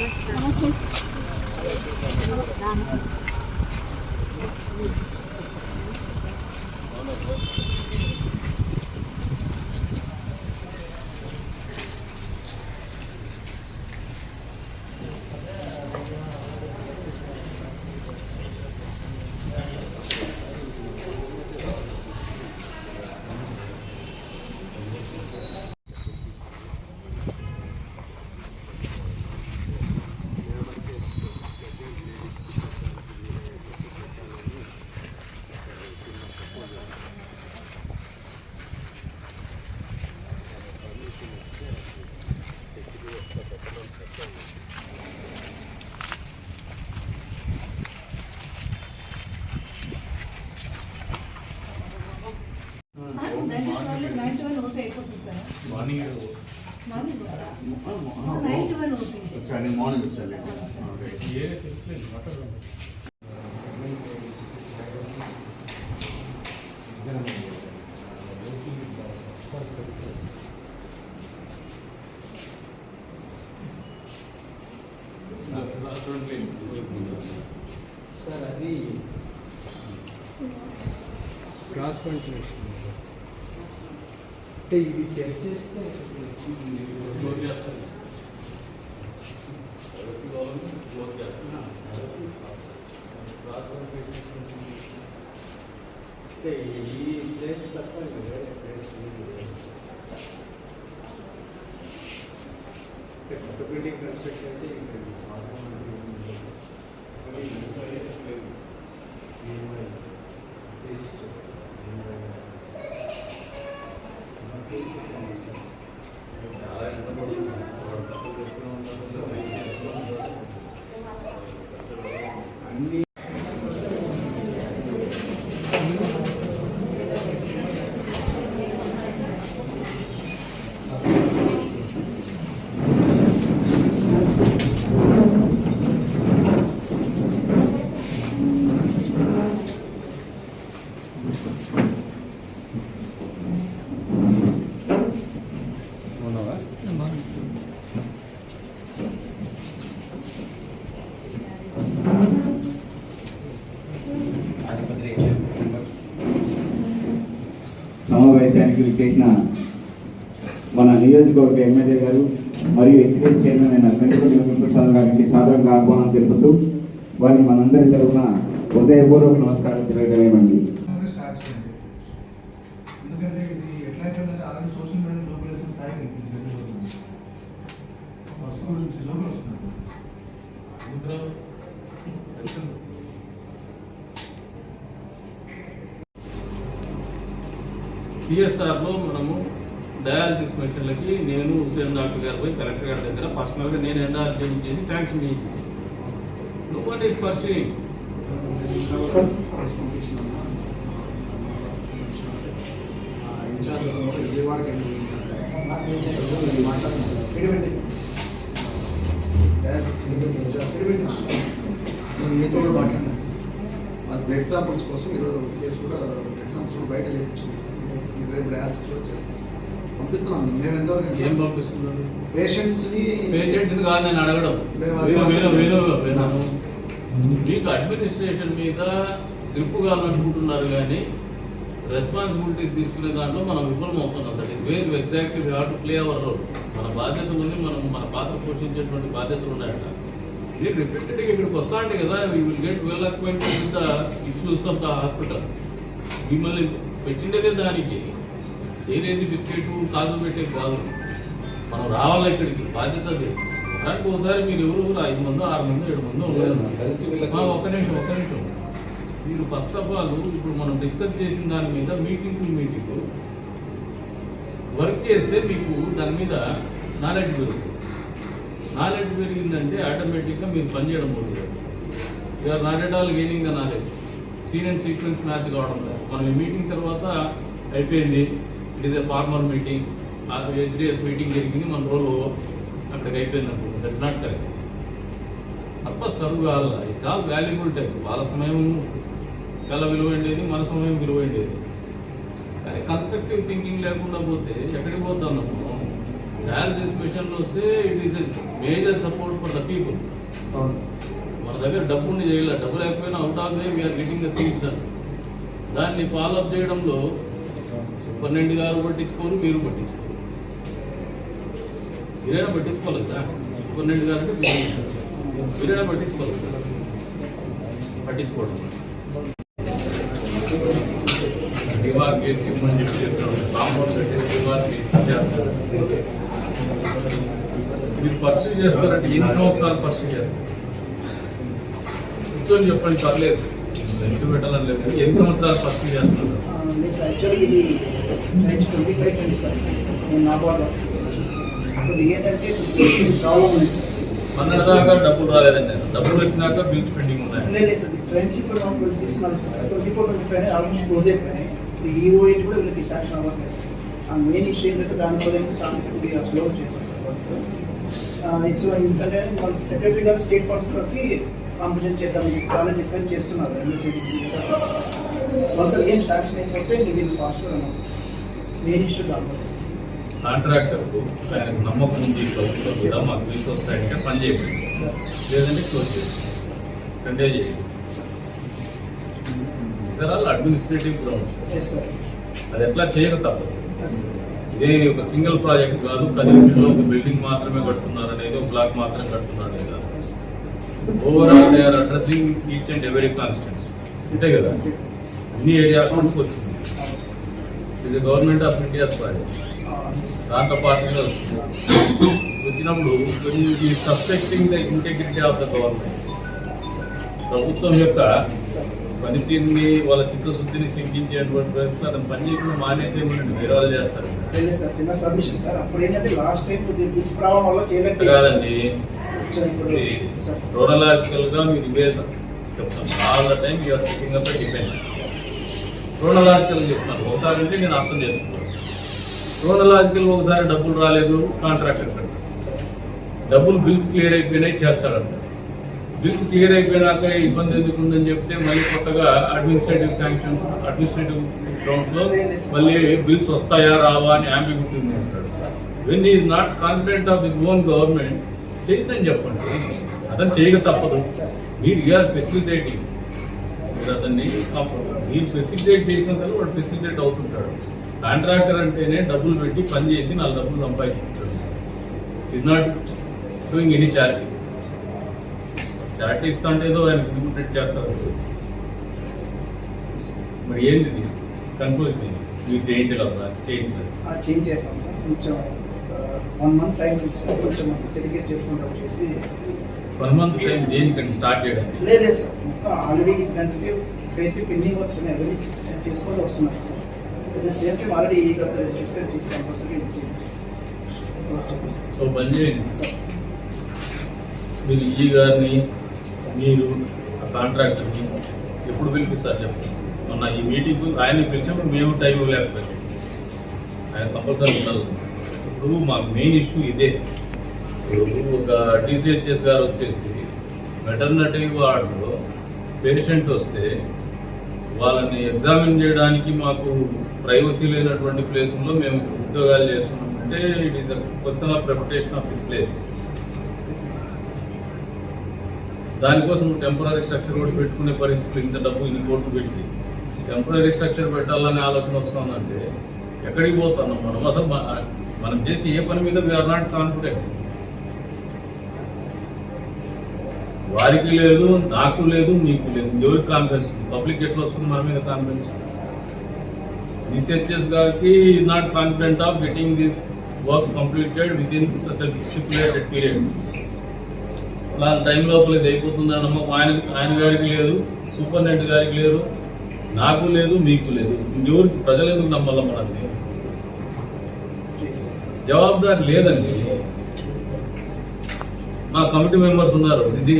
我先 okay వచ్చాను morning వచ్చాను ఏ తెలుసులేదు మాట్లాడండి సార్ అది క్రాస్ వెంటిలేషన్ అంటే ఇవి చెక్ చేస్తే క్లోజ్ చేస్తారు అంటే ఈ ప్లేస్ తప్ప ఇంకా వేరే ప్లేస్ కొత్త బిల్డింగ్ కన్స్ట్రక్షన్ అయితే ఇంకా ఇది చాలా మంది కానీ ఇంకా ఏం లేదు. ఏమై తీసుకో. ఏమై. చాలా ఇబ్బంది అన్ని సమావేశానికి విచ్చేసిన మన నియోజకవర్గ ఎమ్మెల్యే గారు మరియు ఎక్సిక్యూటివ్ చైర్మన్ అయిన వెంకటపల్లి వెంకటప్రసాద్ గారికి సాదరంగా ఆహ్వానం తెలుపుతూ వారిని మనందరి తరఫున హృదయపూర్వక నమస్కారం తెలియజేయమండి. ఎందుకంటే ఇది ఎట్లా అయిపోయిందంటే ఆల్రెడీ సోషల్ మీడియా లోపల వచ్చిన స్థాయికి వెళ్ళిపోతుంది వస్తూ నుంచి లోపల వస్తున్నారు సిఎస్ఆర్లో మనము డయాలసిస్ మిషన్లకి నేను హుసేన్ డాక్టర్ గారు పోయి కలెక్టర్ గారి దగ్గర పర్సనల్గా నేను ఎండార్జెంట్ చేసి శాంక్షన్ చేయించింది నో ఈస్ పర్సూయింగ్ మీతో కూడా మాట్లాడినా బ్లడ్ శాంపుల్స్ కోసం ఈరోజు కేసు కూడా బ్లడ్ శాంపుల్స్ కూడా బయట చేయించింది మీరు రేపు డయాలసిస్ కూడా చేస్తాం. పంపిస్తున్నాం. మేము ఏం ఎంతవరకు పంపిస్తున్నారు? పేషెంట్స్ని పేషెంట్స్ కాదు నేను అడగడం. మీకు అడ్మినిస్ట్రేషన్ మీద గ్రిప్గా అనుకుంటున్నారు కానీ రెస్పాన్సిబిలిటీస్ తీసుకునే దాంట్లో మనం విఫలం అవుతున్నాం. That is where exactly we to play our role మన బాధ్యత ఉంది మనం మన పాత్ర పోషించేటువంటి బాధ్యతలు ఉన్నాయట. మీరు రిపీటెడ్గా ఇక్కడికి వస్తా అంటే కదా we will get well acquaint with the issues of the hospital మిమ్మల్ని పెట్టిండేదే దానికి చేరేసి బిస్కెట్ కాజు పెట్టే కాదు. మనం రావాలి ఇక్కడికి? బాధ్యత దానికి ఒకసారి మీరు ఎవరు ఐదు మంది ఆరు మంది ఏడు మంది ఒక్క నిమిషం ఒక్క నిమిషం. మీరు ఫస్ట్ ఆఫ్ ఆల్ ఇప్పుడు మనం డిస్కస్ చేసిన దాని మీద మీటింగ్ టు మీటింగ్ వర్క్ చేస్తే మీకు దాని మీద నాలెడ్జ్ పెరుగుతుంది. నాలెడ్జ్ పెరిగిందంటే ఆటోమేటిక్గా మీరు పనిచేయడం మొదలుపెడతారు. You are not at all gaining the knowledge seen and sequence match కావడం లేదు. మనం ఈ మీటింగ్ తర్వాత అయిపోయింది. It is a formal meeting HDS meeting జరిగింది. మన రోజు అక్కడికి అయిపోయింది అనుకుంటుంది దట్ నాట్ కరెక్ట్ తప్ప సరువు కాదు ఇట్స్ ఆల్ వాల్యుబుల్ టైం వాళ్ళ సమయం చాలా విలువైండేది మన సమయం విలువైండేది. కానీ కన్స్ట్రక్టివ్ థింకింగ్ లేకుండా పోతే ఎక్కడికి పోతాం మనం? డయాలసిస్ మిషన్లో వస్తే it is major support for the people మన దగ్గర డబ్బు ఉండి చేయలేదు డబ్బు లేకపోయినా out of they we are getting the things done దాన్ని ఫాలో అప్ చేయడంలో పన్నెండు గారు పట్టించుకోరు మీరు పట్టించుకోరు. మీరైనా పట్టించుకోలేదా పన్నెండు గారు అంటే మీరైనా పట్టించుకోలేదు పట్టించుకోవడం. దివార్ కేసు ఇవ్వమని చెప్పి చెప్తాను కాంపౌండ్ కట్టేసి దివార్ కేసు చేస్తారు. మీరు పర్సూ చేస్తారంటే ఎన్ని సంవత్సరాలు పర్సూ చేస్తారు? కూర్చొని చెప్పండి పర్లేదు. ఎన్ని సంవత్సరాలు పర్సూ చేస్తున్నారు? యాక్చువల్లీ ఇది next twenty five twenty sir నేను నా బాల్ ఇప్పుడు ఏంటంటే ప్రాబ్లం ఉంది సార్. మొన్నటిదాకా డబ్బులు రాలేదండి డబ్బులు వచ్చినాక బిల్స్ పెండింగ్ ఉన్నాయి. లేదు సార్. ఫ్రెండ్షిప్ మనం twenty six months sir. Twenty four twenty five almost close అయిపోయినాయి. ఈ కూడా వీళ్ళకి సాక్షన్ అవ్వట్లేదు సార్. ఆ మెయిన్ ఇష్యూ ఏంటంటే దాని వల్ల చాలా స్లో సార్ సో ఎందుకంటే మనకి సెక్రటరీ గారు స్టేట్ ఫండ్స్లోకి కాంపిటీషన్ చేద్దామని చాలా డిస్కస్ చేస్తున్నారు వాళ్ళు సార్ ఏం సాక్షన్ అయిపోతే మీరు ఫాస్ట్గా మెయిన్ ఇష్యూ కావాలి కాంట్రాక్టర్ ఆయనకు నమ్మకం ఉంది ప్రభుత్వం కూడా మాకు బిల్స్ వస్తాయంటే పని చేయండి. లేదంటే క్లోజ్ చేయండి. కంటే చేయండి. సార్ వాళ్ళు అడ్మినిస్ట్రేటివ్ గ్రౌండ్స్ అది ఎట్లా చేయక తప్పదు. ఇదే ఒక సింగిల్ ప్రాజెక్ట్ కాదు కదిరిలో ఒక బిల్డింగ్ మాత్రమే కడుతున్నారు అనేది ఒక బ్లాక్ మాత్రమే కడుతున్నారు overall they are addressing each and every constituents అంతే కదా? అన్ని ఏరియాస్ నుంచి వచ్చింది ఇది గవర్నమెంట్ ఆఫ్ ఇండియా ప్రాజెక్ట్ దాంతో పాటుగా వచ్చినప్పుడు suspecting the integrity of the government ప్రభుత్వం యొక్క పనితీరుని వాళ్ళ చిత్తశుద్ధిని శంకించేటువంటి పరిస్థితులు అతను పని చేయకుండా మానేసేయమని వేరే వాళ్ళు చేస్తారు. కాదండి. సో ఇప్పుడు సార్ క్రోనలాజికల్గా మీరు చెప్తాను. All the time you are sitting up depend chronological చెప్తాను. ఒకసారి అంటే నేను అర్థం చేసుకున్నాను క్రోనలాజికల్ ఒకసారి డబ్బులు రాలేదు కాంట్రాక్ట్ అంటాడు డబ్బులు బిల్స్ క్లియర్ అయిపోయినాయి చేస్తాడంట. బిల్స్ క్లియర్ అయిపోయినాక ఇబ్బంది ఎందుకు ఉందని చెప్తే మళ్ళీ కొత్తగా అడ్మినిస్ట్రేటివ్ శాంక్షన్స్ అడ్మినిస్ట్రేటివ్ గ్రౌండ్స్లో మళ్ళీ బిల్స్ వస్తాయా రావా అని అంబిగ్యూటీ అంటాడు when is not confident of his own government చేయదని చెప్పండి. అతను చేయక తప్పదు. మీరు యూఆర్ ఫెసిలిటేటింగ్ మీరు అతన్ని మీరు ఫెసిలిటేట్ చేసిన తర్వాత వాడు ఫెసిలిటేట్ అవుతుంటాడు. కాంట్రాక్టర్ అంటేనే డబ్బులు పెట్టి పని చేసి నాలుగు డబ్బులు సంపాదించుకుంటాడు. Is not doing any charge chart ఇస్తా అంటే ఏదో ఆయన ఇంప్లిమెంట్ చేస్తారు. మరి ఏంది ఇది? కన్క్లూజన్ మీరు చేయించగలరా? చేయించలేదు. చేంజ్ చేస్తాం సార్. కొంచెం వన్ మంత్ టైం తీసుకొని కొంచెం సెటిగేట్ చేసుకుంటూ వచ్చేసి వన్ మంత్ టైం దేనికండి స్టార్ట్ చేయడానికి లేదు సార్. మొత్తం ఆల్రెడీ ఇట్లాంటివి ఇప్పుడైతే పెండింగ్ వస్తున్నాయి అవన్నీ చేసుకొని వస్తున్నాయి sir. At the same time already discuss చేసి కంపల్సరీ సో పని చేయండి. సార్ మీరు ఈ గారిని మీరు ఆ కాంట్రాక్టర్ని ఎప్పుడు పిలిపిస్తారు చెప్పండి? మొన్న ఈ మీటింగ్ ఆయన పిలిచినప్పుడు మేము టైం లేకపోయాం ఆయన కంపల్సరీ ఉండాలి. ఇప్పుడు మాకు మెయిన్ ఇష్యూ ఇదే. ఇప్పుడు ఒక డిసిహెచ్ఎస్ గారు వచ్చేసి వెటర్నరీ వార్డులో పేషెంట్ వస్తే వాళ్ళని ఎగ్జామిన్ చేయడానికి మాకు ప్రైవసీ లేనటువంటి ప్లేస్లో మేము ఉద్యోగాలు చేస్తున్నాం. అంటే it is question of reputation of this place దానికోసం టెంపరీ స్ట్రక్చర్ కూడా పెట్టుకునే పరిస్థితులు ఇంత డబ్బు ఇన్ని కోట్లు పెట్టి. టెంపరీ స్ట్రక్చర్ పెట్టాలనే ఆలోచన వస్తుందంటే ఎక్కడికి పోతున్నాం మనం? అసలు మనం చేసి ఏ పని మీద వీఆర్ నాట్ కాన్ఫిడెంట్ వారికి లేదు నాకు లేదు మీకు లేదు. ఎవరికి కాన్ఫిడెన్స్ పబ్లిక్ ఎట్లా వస్తుంది మన మీద కాన్ఫిడెన్స్ రీసెర్చర్స్ గారికి is not confident of getting this work completed within stipulated period అలాంటి టైం లోపల ఇది అయిపోతుందని నమ్మకం? ఆయన ఆయన గారికి లేదు సూపరింటెండెంట్ గారికి లేదు నాకు లేదు మీకు లేదు. ఇంకెవరికి? ప్రజలు ఎందుకు నమ్మాల మనల్ని? జవాబుదారి లేదండి. మా కమిటీ మెంబర్స్ ఉన్నారు. ఇది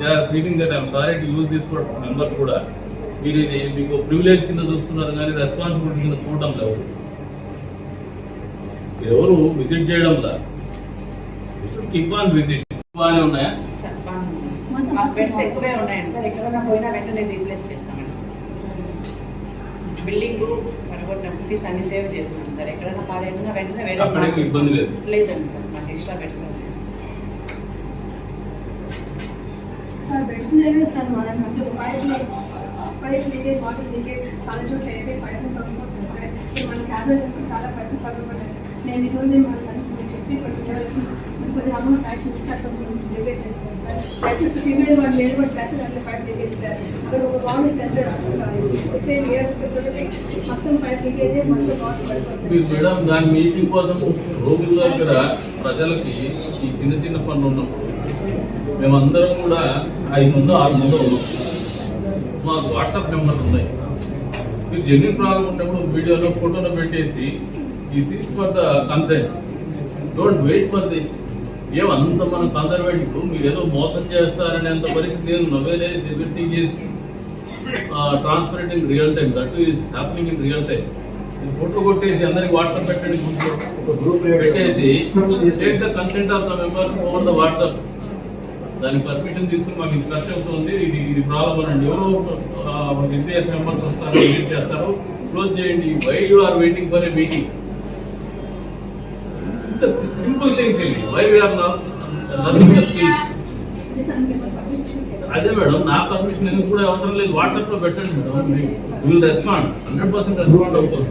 they are feeling that I'm sorry to use this for members కూడా. మీరు ఇది మీకు ప్రివిలేజ్ కింద చూస్తున్నారు కానీ రెస్పాన్సిబిలిటీ కింద చూడడం లేదు. ఎవరు విజిట్ చేయడం లేదు కీప్ ఆన్ విజిట్ బాగానే ఉన్నాయా? బెడ్స్ ఎక్కువే ఉన్నాయండి. సార్ ఎక్కడైనా పోయినా వెంటనే రీప్లేస్ చేస్తామండి సార్. బిల్డింగ్ పగలగొట్టినప్పుడు తీసి అన్ని సేవ్ చేసుకున్నాం సార్. ఎక్కడైనా పాడైపోయినా వెంటనే వేరే లేదండి సార్ మాకు ఎక్స్ట్రా బెడ్స్ సార్. లేదు సార్ చాలా చోట్ల అయితే సార్ చాలా మేము ఈరోజు మన చెప్పి కొంచెం కొద్దిగా అమౌంట్ యాక్షన్ ఇస్తారు లీకేజ్ సార్ ఫీమేల్ వాడు మేల్ కూడా సార్ దాంట్లో పైప్ లీకేజ్ సార్ అక్కడ ఒక బాగుంది సెంటర్ వచ్చే ఇయర్ మొత్తం పైప్ లీకేజ్ మొత్తం వాటర్ మీరు పడిపోతుంది మేడం దాని మీటింగ్ కోసం రోగుల దగ్గర ప్రజలకి ఈ చిన్న చిన్న పనులు ఉన్నప్పుడు మేమందరం కూడా ఐదు మంది ఆరు మంది ఉన్నాం. మాకు వాట్సాప్ నెంబర్లు ఉన్నాయి. మీరు జెన్యున్ ప్రాబ్లం ఉన్నప్పుడు వీడియోలో ఫోటోలో పెట్టేసి ఈ seat for the consent don't wait for this ఏమంత మనం కన్సర్వేటివ్ మీరు ఏదో మోసం చేస్తారనే అంత పరిస్థితి నవేలేస్ everything is transparent in real time that is happening in real time photo కొట్టేసి అందరికి వాట్సాప్ పెట్టండి గ్రూప్ పెట్టేసి take the consent of the members over the WhatsApp దానికి పర్మిషన్ తీసుకుని మాకు ఇది ఖర్చు అవుతుంది ఇది ఇది ప్రాబ్లం అనండి. ఎవరో బిజినెస్ మెంబర్స్ వస్తారు విజిట్ చేస్తారు? క్లోజ్ చేయండి. Why you are waiting for a meeting simple things ఏంటి why we are learning the అదే మేడం నా పర్మిషన్ ఎందుకు? కూడా అవసరం లేదు. వాట్సాప్లో పెట్టండి madam. Will respond hundred percent respond అవుతుంది.